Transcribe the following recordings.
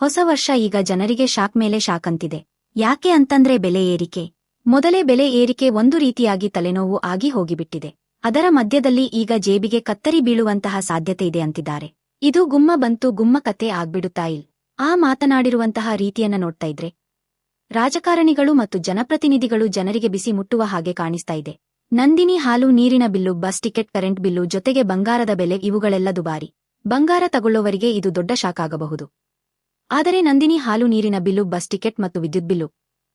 ಹೊಸ ವರ್ಷ ಈಗ ಜನರಿಗೆ ಶಾಕ್ ಮೇಲೆ ಶಾಕ್ ಅಂತಿದೆ. ಯಾಕೆ ಅಂತಂದ್ರೆ ಬೆಲೆ ಏರಿಕೆ. ಮೊದಲೇ ಬೆಲೆ ಏರಿಕೆ ಒಂದು ರೀತಿಯಾಗಿ ತಲೆನೋವು ಆಗಿ ಹೋಗಿಬಿಟ್ಟಿದೆ. ಅದರ ಮಧ್ಯದಲ್ಲಿ ಈಗ ಜೇಬಿಗೆ ಕತ್ತರಿ ಬೀಳುವಂತಹ ಸಾಧ್ಯತೆ ಇದೆ ಅಂತಿದ್ದಾರೆ. ಇದು ಗುಮ್ಮ ಬಂತು ಗುಮ್ಮ ಕತೆ ಆಗ್ಬಿಡುತ್ತಾ ಇಲ್. ಆ ಮಾತನಾಡಿರುವಂತಹ ರೀತಿಯನ್ನ ನೋಡ್ತಾ ಇದ್ರೆ. ರಾಜಕಾರಣಿಗಳು ಮತ್ತು ಜನಪ್ರತಿನಿಧಿಗಳು ಜನರಿಗೆ ಬಿಸಿ ಮುಟ್ಟುವ ಹಾಗೆ ಕಾಣಿಸ್ತಾ ಇದೆ. ನಂದಿನಿ ಹಾಲು ನೀರಿನ bill, bus ticket, current bill ಜೊತೆಗೆ ಬಂಗಾರದ ಬೆಲೆ ಇವುಗಳೆಲ್ಲ ದುಬಾರಿ. ಬಂಗಾರ ತಗೊಳ್ಳುವವರಿಗೆ ಇದು ದೊಡ್ಡ ಶಾಕ್ ಆಗಬಹುದು. ಆದರೆ ನಂದಿನಿ ಹಾಲು ನೀರಿನ ಬಿಲ್ಲು, ಬಸ್ ಟಿಕೆಟ್ ಮತ್ತು ವಿದ್ಯುತ್ ಬಿಲ್ಲು.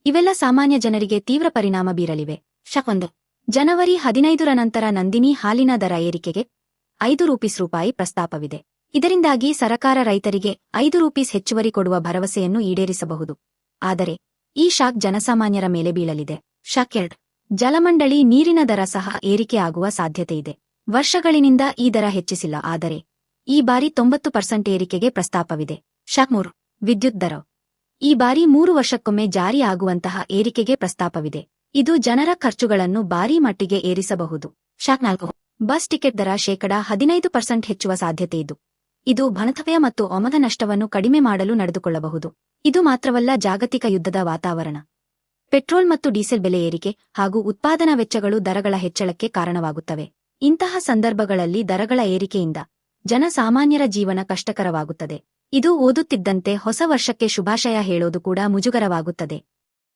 ಇವೆಲ್ಲ ಸಾಮಾನ್ಯ ಜನರಿಗೆ ತೀವ್ರ ಪರಿಣಾಮ ಬೀರಲಿವೆ. ಶಕೊಂದು ಜನವರಿ ಹದಿನೈದರ ನಂತರ ನಂದಿನಿ ಹಾಲಿನ ದರ ಏರಿಕೆಗೆ ಐದು ರೂಪೀಸ್ ರೂಪಾಯಿ ಪ್ರಸ್ತಾಪವಿದೆ. ಇದರಿಂದಾಗಿ ಸರಕಾರ ರೈತರಿಗೆ ಐದು ರೂಪೀಸ್ ಹೆಚ್ಚುವರಿ ಕೊಡುವ ಭರವಸೆಯನ್ನು ಈಡೇರಿಸಬಹುದು. ಆದರೆ ಈ ಶಾಕ್ ಜನಸಾಮಾನ್ಯರ ಮೇಲೆ ಬೀಳಲಿದೆ. ಶಾಕ್ ಎರಡ್. ಜಲಮಂಡಳಿ ನೀರಿನ ದರ ಸಹ ಏರಿಕೆ ಆಗುವ ಸಾಧ್ಯತೆಯಿದೆ ವರ್ಷಗಳಿನಿಂದ ಈ ದರ ಹೆಚ್ಚಿಸಿಲ್ಲ, ಆದರೆ ಈ ಬಾರಿ ತೊಂಬತ್ತು ಪರ್ಸೆಂಟ್ ಏರಿಕೆಗೆ ಪ್ರಸ್ತಾಪವಿದೆ. ಶಾಕ್ ಮೂರು. ವಿದ್ಯುತ್ ದರ. ಈ ಬಾರಿ ಮೂರು ವರ್ಷಕ್ಕೊಮ್ಮೆ ಜಾರಿಯಾಗುವಂತಹ ಏರಿಕೆಗೆ ಪ್ರಸ್ತಾಪವಿದೆ. ಇದು ಜನರ ಖರ್ಚುಗಳನ್ನು ಭಾರೀ ಮಟ್ಟಿಗೆ ಏರಿಸಬಹುದು. ಶಾಕ್ನಾಲ್ಕು ಬಸ್ ಟಿಕೆಟ್ ದರ ಶೇಕಡ ಹದಿನೈದು ಪರ್ಸೆಂಟ್ ಹೆಚ್ಚುವ ಸಾಧ್ಯತೆಯಿದು ಇದು. ಭಣತವ್ಯ ಮತ್ತು ಒಮದ ನಷ್ಟವನ್ನು ಕಡಿಮೆ ಮಾಡಲು ನಡೆದುಕೊಳ್ಳಬಹುದು. ಇದು ಮಾತ್ರವಲ್ಲ ಜಾಗತಿಕ ಯುದ್ಧದ ವಾತಾವರಣ. ಪೆಟ್ರೋಲ್ ಮತ್ತು ಡೀಸೆಲ್ ಬೆಲೆ ಏರಿಕೆ ಹಾಗೂ ಉತ್ಪಾದನಾ ವೆಚ್ಚಗಳು ದರಗಳ ಹೆಚ್ಚಳಕ್ಕೆ ಕಾರಣವಾಗುತ್ತವೆ. ಇಂತಹ ಸಂದರ್ಭಗಳಲ್ಲಿ ದರಗಳ ಏರಿಕೆಯಿಂದ ಜನಸಾಮಾನ್ಯರ ಜೀವನ ಕಷ್ಟಕರವಾಗುತ್ತದೆ. ಇದು ಓದುತ್ತಿದ್ದಂತೆ ಹೊಸ ವರ್ಷಕ್ಕೆ ಶುಭಾಶಯ ಹೇಳೋದು ಕೂಡ ಮುಜುಗರವಾಗುತ್ತದೆ.